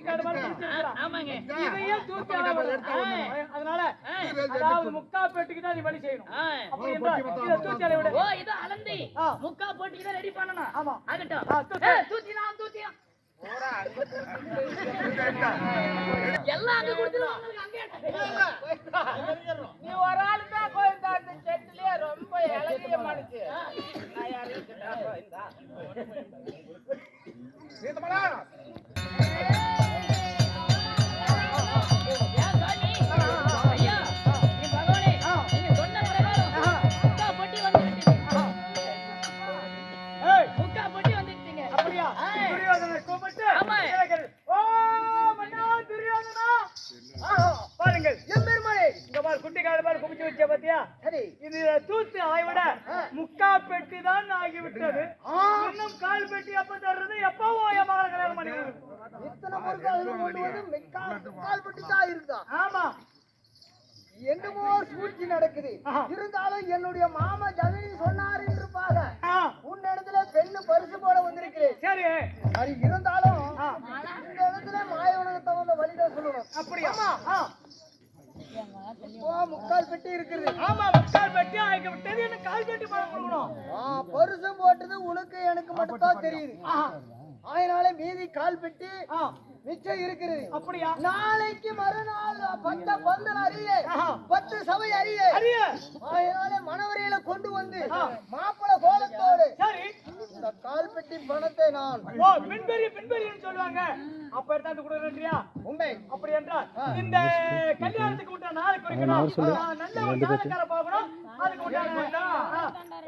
குட்டி காடு மாதிரி பிடிச்சிருக்கிறா. ஆமாங்க. இதையே தூக்கி அதனால அதாவது முக்கா பெட்டிக்கு தான் நீ வழி செய்யணும். அப்படி என்றால் இதை தூக்கி அலை விடு. ஓ இது அலந்தி. முக்கா போட்டிக்கு தான் ரெடி பண்ணணும். ஆமா. ஆகட்டும். தூக்கிடலாம் தூக்கிடலாம் எல்லாம் அங்க அங்கே நீ ஒரு ஆளு தான் கோயந்தா அந்த செட்டுலயே ரொம்ப மனுச்சு நான் யாரு இருக்கட்டா கோயந்தா துரியோதனை கூப்பிட்டு ஆமா. கேட்கிறது. ஓ மன்னா துரியோதனா. ஆஹா, பாருங்கள். எம்பெருமானே குட்டி மாதிரி குமிச்சு வச்ச பாத்தியா? சரி. இது தூத்து ஆய்விட முக்கா பெட்டி தான் ஆகிவிட்டது. இன்னும் கால் பெட்டி எப்ப தர்றது எப்பவோ என் மகளை கல்யாணம் பண்ணி. இத்தனை பொருட்கள் மெக்கால் பட்டி தான் இருக்குதா ஆமா. என்னமோ சூழ்ச்சி நடக்குது. இருந்தாலும் என்னுடைய மாமா ஜனனி சொன்னார் என்றுப்பாக. உன் இடத்துல பெண்ணு பரிசு போட வந்திருக்கிறேன். சரி. அது இருந்தாலும் இந்த இடத்துல மாயவனுக்கு தகுந்த வழிதான் சொல்லணும். அப்படியா? முக்கால் பெட்டி இருக்குது. ஆமா முக்கால் பெட்டி ஆகி விட்டது. எனக்கு கால் பெட்டி பணம் கொடுக்கணும் பரிசு போட்டது உனக்கு எனக்கு மட்டும் தான் தெரியுது. அதனால மீதி கால் பெட்டி மிச்சம் இருக்கிறது. அப்படியா? நாளைக்கு மறுநாள் பத்த பந்தல் அறிய ஆஹா. பத்து சபை அறிய அரிய. அதனால மணவரையில கொண்டு வந்து. மாப்பிள கோலத்தோடு சரி. இந்த கால் பெட்டி பணத்தை நான் ஓ பின்பெரிய பின்பெரியன்னு சொல்லுவாங்க. அப்ப எடுத்தாந்து கொடுக்குறேன்றியா உண்மை. அப்படி என்றால் இந்த கல்யாணத்துக்கு விட்ட நாள் குறிக்கணும். நல்ல ஒரு சாதக்கார பார்க்கணும். அதுக்கு விட்டாங்க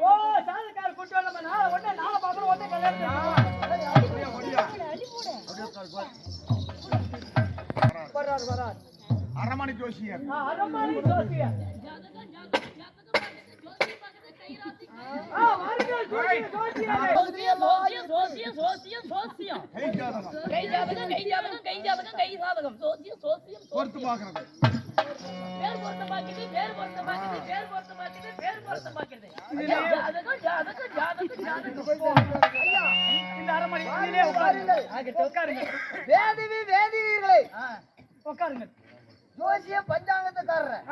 உட்காருங்க ஆகட்டும், உட்காருங்க வேதிவி வேதிவீர்களே ஆ, உட்காருங்க ஜோசிய பஞ்சாங்கத்துக்காரர்.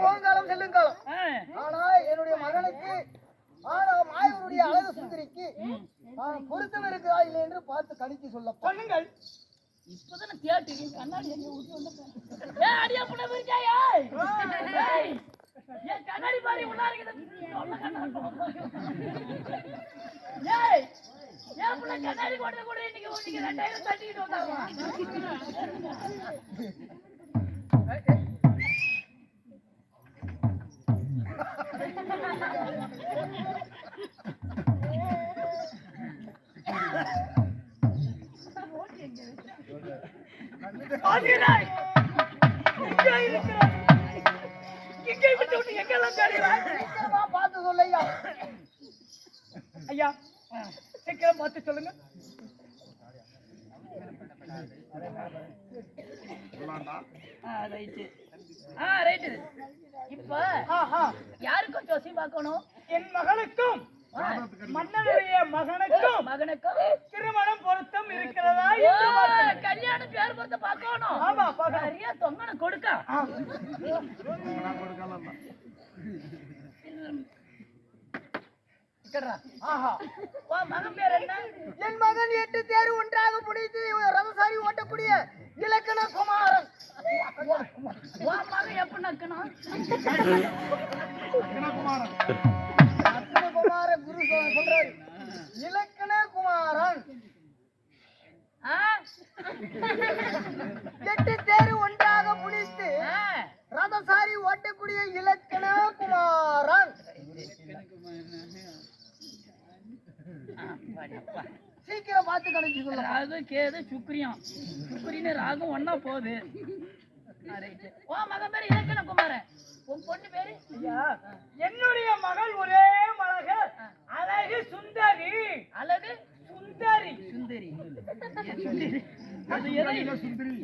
போகுங்காலம் செல்லுங்காலம். ஆ, ஆனா என்னுடைய மகனுக்கு ஆனா மாயவனுடைய அழகு சுந்தரிக்கு பொருத்தம் இருக்குதா இல்லை என்று பார்த்து கணிச்சு சொல்லப்பா. சொல்லுங்கள். இப்பதானே தியேட்டர் கண்ணாடி எங்க ஊத்தி வந்த ஏய் அடியா புள்ள விரிச்சாயா ஏய். ஏன் கண்ணாடி பாரு உள்ள இருக்குது. சொல்ல கண்ணாடி ஏய். ஆசிரியர் இங்கே இருக்கிறார் இங்கே விட்டு விட்டு எங்கெல்லாம் பார்த்து சொல்லையா? ஐயா பார்த்து சொல்லுங்க. சொல்லாண்டா? ஆ ரைட்டு. ஆ ரைட்டு. இப்ப யாருக்கும் ஜோசி பார்க்கணும்? என் மகனுக்கும் மன்னனுடைய மகனுக்கும் மகனுக்கும் திருமணம் பொருத்தம் இருக்கிறதா. கல்யாணம் பேர் பொறுத்த பார்க்கணும். ஆமா பார்க்கணும். நிறைய தொங்கன கொடுக்க ஆ. நான் கொடுக்கலாம் இக்கட்றா. ஆஹா உன் மகன் பேர் என்ன என் மகன் எட்டு தேர் ஒன்றாக பிடித்து ரதசாரி ஓட்டக்கூடிய இலக்கண குமாரன். உன் மகன் எப்படி நக்கணும் குமார குரு சொ- சொல்றாரு. இலக்கண குமாரன். ஆ? எட்டு தேர் ஒன்றாக பிடித்து ஆ. ரதசாரி ஓட்டக்கூடிய இலக்கண குமாரன் ஆ, பாடி, அப்பா. பார்த்து கணிச்சு சொல்ல ராகு கேது சுக்ரியம். சுக்ரின்னு ராகும் ஒண்ணா போகுது. உன் மகன் பேரு இலக்கண குமாரன் உன் பொண்ணு பேரு? என்னுடைய மகள் ஒரே மழக அழகு சுந்தரி. அழகு? சுந்தரி. சுந்தரி. அது ஏதோ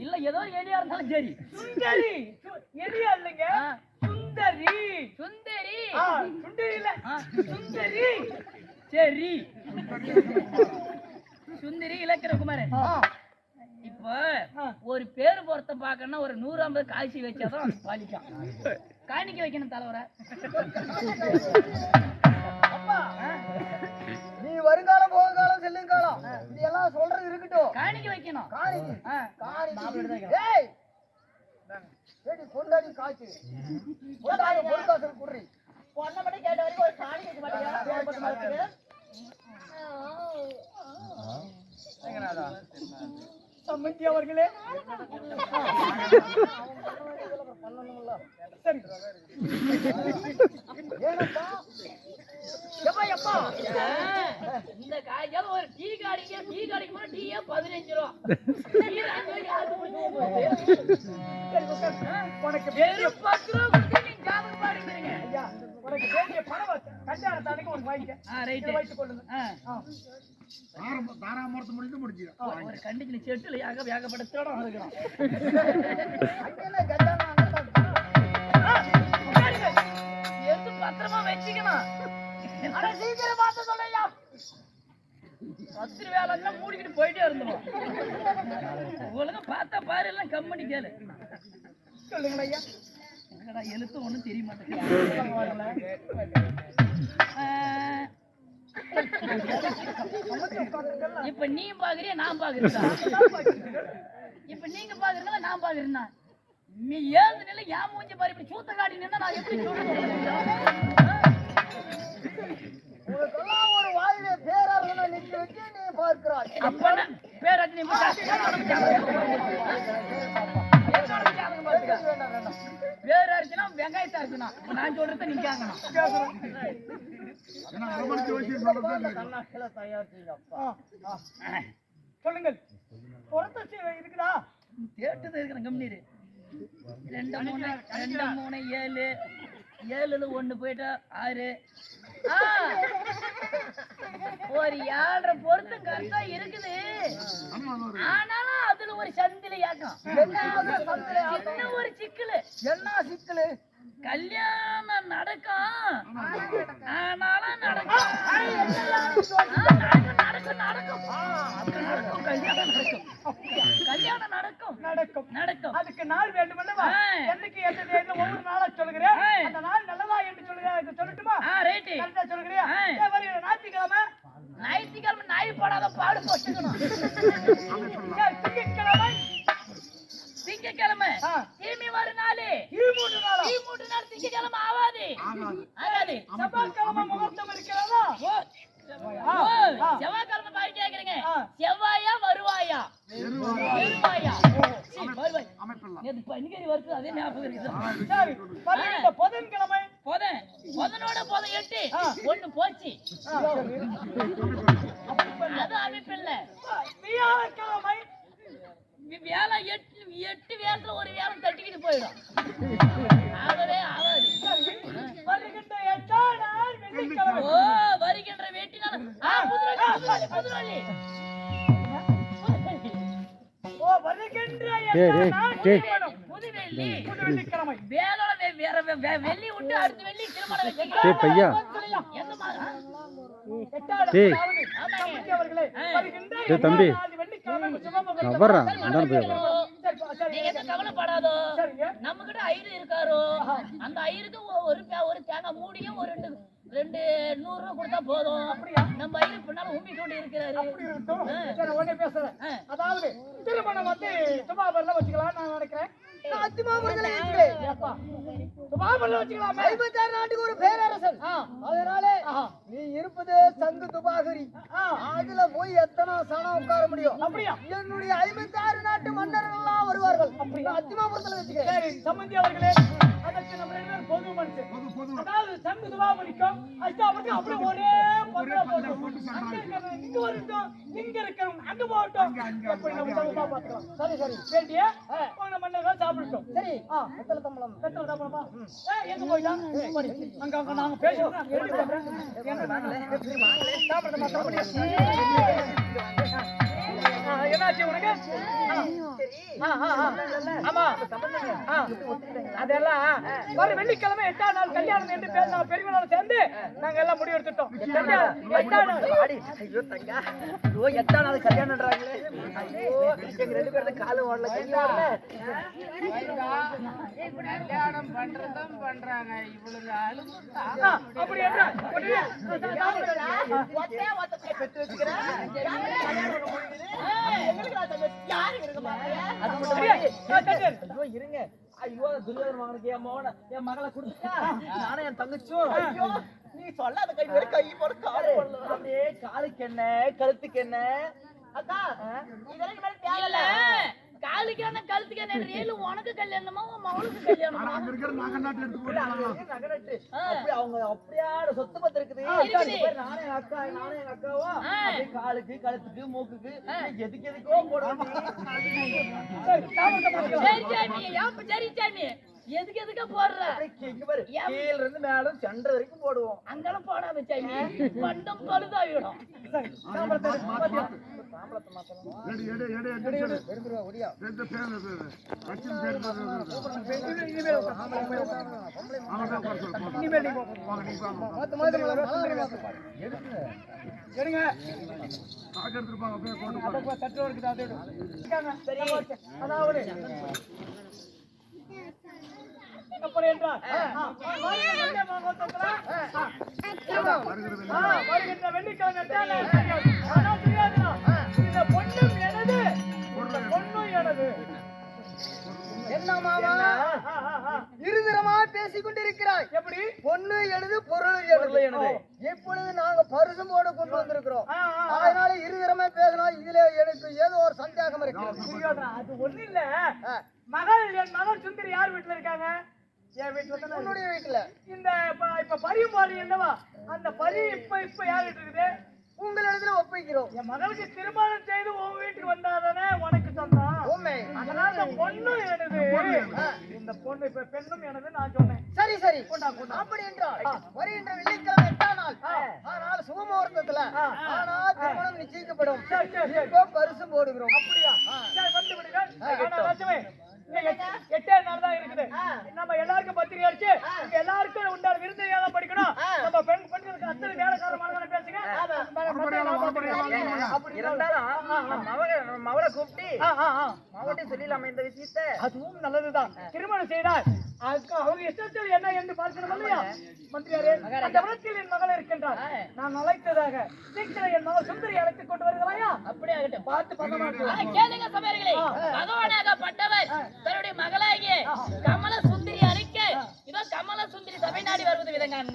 இல்ல ஏதோ எலியா இருந்தாலும் சரி. சுந்தரி. எலியா இல்லைங்க. சுந்தரி. சுந்தரி. சுந்தரி இல்ல. சுந்தரி. சரி. சுந்தரி இலக்கிரகுமாரன் இப்போ ஒரு பேரு பொருத்தம் பார்க்கணும்னா ஒரு நூறு ஐம்பது காய்ச்சி வச்சாதான் பாலிக்கும் காணிக்க வைக்கணும் தலைவரை. நீ வருங்காலம் போகுங்காலம் செல்லும் காலம் இது எல்லாம் சொல்றது இருக்கட்டும். காணிக்க வைக்கணும். காணிக்கு. காணிக்கு ஏய். கொண்டாடி காய்ச்சு. கொண்டாடி பொருளாசல் குடுறி. பொண்ணை மட்டும் கேட்ட வரைக்கும் ஒரு காணி வைக்க சம்மந்தி அவர்களே. இந்த காய்ச்சாலும் ஒரு டீ காடிக்க டீ காடிக்கு போனா டீயே பதினஞ்சு ரூபா. உனக்கு வெறும் பத்து ரூபா கொடுத்து நீங்க ஜாதகம் ஐயா உனக்கு வேண்டிய பணம் கல்யாணத்தானுக்கு உனக்கு வாங்கிக்க. வைத்துக் கொள்ளுங்க தாராமூர்த்தி முடிந்து முடிச்சு ஒரு கண்டிச்சு செட்டுல ஏக உட்காருங்க. எடுத்து பத்திரமா வச்சுக்கணும். சீக்கிரம் பார்த்து சொல்லையா பத்திர வேலைன்னா மூடிக்கிட்டு போயிட்டே இருந்தோம். உங்களுக்கு பார்த்தா பாரு எல்லாம் கம்பெனி கேளு. சொல்லுங்க ஐயா. எழுத்து ஒண்ணும் தெரிய மாட்டேங்குது. இப்ப நீ பாக்குறியா நான் பாக்குறீங்களா இப்ப நீங்க பாக்குறீங்களா நான் பாக்குறேன்னா? நீ ஏழு நிலை ஏன் மூஞ்சி பாரு இப்படி சூத்த காட்டி நின்னா நான் எப்படி உனக்கெல்லாம் ஒரு வாயிலே பேரரசனை நிக்க வச்சு நீ பார்க்கிறாய். அப்ப பேராச்சு நீ வேண்டாம் வேண்டாம் பேர் அரிச்சுனா வெங்காயத்தை அரிச்சுனா நான் சொல்றத நீ கேட்கணும். சொல்லுங்கள். இருக்குதா? கேட்டுதான் இருக்கிறேன் கம்பெனி ரெண்டு மூணு ரெண்டு மூணு ஏழு. ஏழுல ஒண்ணு போயிட்டா ஆறு. ஆ, ஒரு ஏழரை பொருத்தம் கரெக்டா இருக்குது. ஆனாலும் அதுல ஒரு சந்தில ஏக்கம் ஒரு சிக்கலு. என்ன சிக்கலு? கல்யாணம் நடக்கும் ஆனாலும் நடக்கும் நடக்கும் நடக்கும் கல்யாணம் நடக்கும் கல்யாணம் நடக்கும் நடக்கும் நடக்கும் அதுக்கு நாள் வேண்டுமல்லவா ஆ. என்னைக்கு எந்த தேதியில ஒவ்வொரு நாளா சொல்லுகிறேன். அந்த நாள் நல்லதா என்று சொல்லுகிறேன் சொல்லட்டுமா ஆ ரைட்டு கரெக்டா சொல்லுகிறியா வருகிற ஞாயிற்றுக்கிழமை ஞாயிற்றுக்கிழமை நாய் படாத பாடு போட்டுக்கணும் ஏ, திங்கட்கிழமை திங்கக்கிழமை ஆ. தீமி வரும் நாளு இரு மூன்று நாளா தீ மூன்று நாள் திங்கக்கிழமை ஆகாது ஆகாது செவ்வாய்க்கிழமை முகூர்த்தம் இருக்கிறதா ஓ, ஆ. ஓ, செவ்வாய்க்கிழமை பாரு கேக்குறீங்க ஆ. செவ்வாயா வருவாயா வருவாயா சீ, வருவாய் அமைப்பில்லாம் நேத்து பனிக்கறி வறுத்து அதே ஞாபகம் இருக்குது. சரி வருகிற புதன்கிழமை. போதேன் போதனோட போதும் எட்டு. ஒண்ணு போச்சு. அது அமைப்பில்ல வியாழக்கிழமை. வேலை எட்டு எட்டு வேலத்துல ஒரு வேலம் தட்டிக்கிட்டு போயிடும். ஆகவே ஆகாது. வருகின்ற எட்டாம் நாள் வெள்ளிக்கிழமை. ஓ வருகின்ற வெட்டினால ஆ புதுரொல்லி புதுரொல்லி ஓ வருகின்ற எட்டாம் நாள் வெள்ளி விட்டு அடுத்த வெள்ளி திருமணம் பையா. டேய். டேய் தம்பி. நான் வர்றேன். இந்தாண்டு போய் நீங்க எதுவும் கவலைப்படாதோ. நம்ம கிட்ட ஐரு இருக்காரோ? அந்த ஐருக்கு ஒரு ஒரு தேங்காய் மூடியும் ஒரு ரெண்டு ரெண்டு நூறு ரூபா கொடுத்தா போதும். நம்ம ஐரு பின்னால உம்பி கொண்டு இருக்கிறாரு. பேசுறேன். அதாவது திருமணம் வந்து சுபாபர்ல வச்சுக்கலாம் நான் நினைக்கிறேன். நாட்டுக்கு ஒரு பேரரசன். அதனாலே. நீ இருப்பது சங்கு துபாகரி. அதுல போய் எத்தனை சனம் உட்கார முடியும்? என்னுடைய ஐம்பத்தாறு நாட்டு மன்னர்கள் எல்லாம் வருவார்கள் அத்திமாபுரத்துல வச்சுக்கிறேன் சரி சம்பந்தி அவர்களே. பொது மனுஷன். அதாவது சங்கு துபாபரிக்கும் அஷ்டாபரிக்கும் அப்படியே ஒரே பந்தல போட்டோம் அங்க இருக்கிறவங்க இங்க வரட்டும் இங்க இருக்கிறவங்க அங்க போகட்டும். எப்படி நம்ம சமமா பார்த்துக்கலாம் சரி சரி. வேண்டிய போன மன்னர்கள் சாப்பிடட்டும். சரி. ஆ வெத்தலை தம்பளம் சாப்பிடப்பா ஏய் எங்க போயிட்டான். அங்க அங்க நாங்க பேசுறோம் என்ன சாப்பிடுறத முடியாது என்னாச்சு உனக்கு. ஆமா. அதெல்லாம் வெள்ளிக்கிழமை எட்டாம் நாள் கல்யாணம் என்று பேர் நாங்க பெரியவங்களோட சேர்ந்து நாங்க எல்லாம் முடிவு எடுத்துட்டோம். எட்டாம் நாள். ஐயோ தங்கா. ஐயோ எட்டாம் நாள் கல்யாணம்ன்றாங்களே. ஐயோ எங்க ரெண்டு பேரும் காலம் ஓடல. கல்யாணம் பண்றதும் பண்றாங்க அப்படி இருங்க ஐயோ துரியோதன மகனுக்கு என் மகன என் மகளை கொடுத்துட்டா நானும் என் தங்கச்சும் ஐயோ நீ சொல்லாத கை கை போட கால் அப்படியே காலுக்கு என்ன கழுத்துக்கு என்ன அக்கா இதெல்லாம் மேல காலுக்கான கழுத்துக்கான ரேலு உனக்கு கல்யாணமா உன் மகளுக்கு கல்யாணமா? அங்க இருக்கிற நகை நாட்டு எடுத்து போட்டு நகரட்டு அப்படி அவங்க அப்படியே சொத்து பத்து இருக்குது. நானும் எங்க அக்கா நானும் எங்க அக்காவும் ஆ. அப்படியே காலுக்கு கழுத்துக்கு மூக்குக்கு எதுக்கு எதுக்கோ போடுவோம் சரி, சாமி ஏன் சரி சாமி எதுக்கு எதுக்க போடுற அப்படியே இங்க பாரு கீழ இருந்து மேலும் சென்ற வரைக்கும் போடுவோம் அங்கெல்லாம் போடாத சாமி பண்டம் பழுதாவிடும் சரி, தாமதத்தை பார்க்கலாம். எடு எடு எடு எடு எடு ரெண்டு பேர் லட்சுமி பேர் இது- இனிமேல் அவங்க தான் குறை சொல்லு. இனிமேல் நீங்க வாங்க நீ வாங்க எடுங்க காக்கு எடுத்துருப்பாங்க அப்படியே கொண்டு போ. அப்ப தட்டு இருக்குது அதை எடு. இருக்காங்க. சரி, ஓகே. அதாவது வருகின்ற வருகின்ற வெள்ளிக்கிழமை. இந்த பொண்ணும் எனது. பொண்ணும் எனது. என்ன மாமா? ஆ, ஆ, ஆ. இருதரமா பேசிக் கொண்டிருக்கிறாய் எப்படி? பொண்ணு எழுது பொருள் எழுது. இப்பொழுது நாங்க பரிசும் போட கொண்டு வந்திருக்கிறோம். அதனால இருதரமா பேசலாம் இதுல எனக்கு ஏதோ ஒரு சந்தேகம் துரியோதனா, அது ஒண்ணு இல்ல. மகள் என் மகள் சுந்தரி யார் வீட்டுல இருக்காங்க? என் வீட்டுல தானே. உன்னுடைய வீட்டுல. இந்த இப்ப- பரியும் பாரு என்னவா? அந்த பரி இப்ப இப்ப யார் வீட்டு இருக்குது உங்கள் இடத்துல ஒப்பிக்கிறோம். என் மகளுக்கு திருமணம் செய்து உன் வீட்டுக்கு வந்தாதானே உனக்கு சொந்தம் அதனால இந்த பொண்ணும் எனது. இந்த பொண்ணு. இப்ப பெண்ணும் எனது நான் சொன்னேன். சரி சரி. அப்படி என்றால் வருகின்ற வெள்ளிக்கிழமை எட்டாம் நாள் ஆனால் சுபமுகூர்த்தத்துல ஆ. ஆனா திருமணம் நிச்சயிக்கப்படும். இப்போ பரிசு போடுகிறோம். அப்படியா? வந்து விடுங்கள். எட்டு- எட்டே நாள் தான் இருக்குது. நம்ம எல்லாருக்கும் பத்திரிகை அடிச்சு எல்லாருக்கும் உண்டான விருந்தையெல்லாம் படிக்கணும். நம்ம பெண் பெண்களுக்கு அத்தனை வேலைக்கார மனதான பேசுங்க இருந்தாலும் மவளை மவளை கூப்பிட்டு. மவட்டையும் சொல்லிடலாமா இந்த விஷயத்த. அதுவும் நல்லதுதான். திருமணம் செய்தால் அதுக்கு அவங்க இஷ்டத்தில் என்ன என்று பார்க்கணும் இல்லையா மந்திரியாரே அந்த விளக்கில் என் மகள் இருக்கின்றார் நான் அழைத்ததாக சீக்கிரம் என் மகள் சுந்தரி அழைத்துக் கொண்டு வருகிறாயா? அப்படியே ஆகட்டும். பார்த்து ஆ, கேளுங்க சபையர்களே. பகவானாகப்பட்டவர் தன்னுடைய மகளாகிய கமல சுந்தரி அழைக்க இதோ கமல சுந்தரி சபை நாடி வருவது விதங்கானுங்க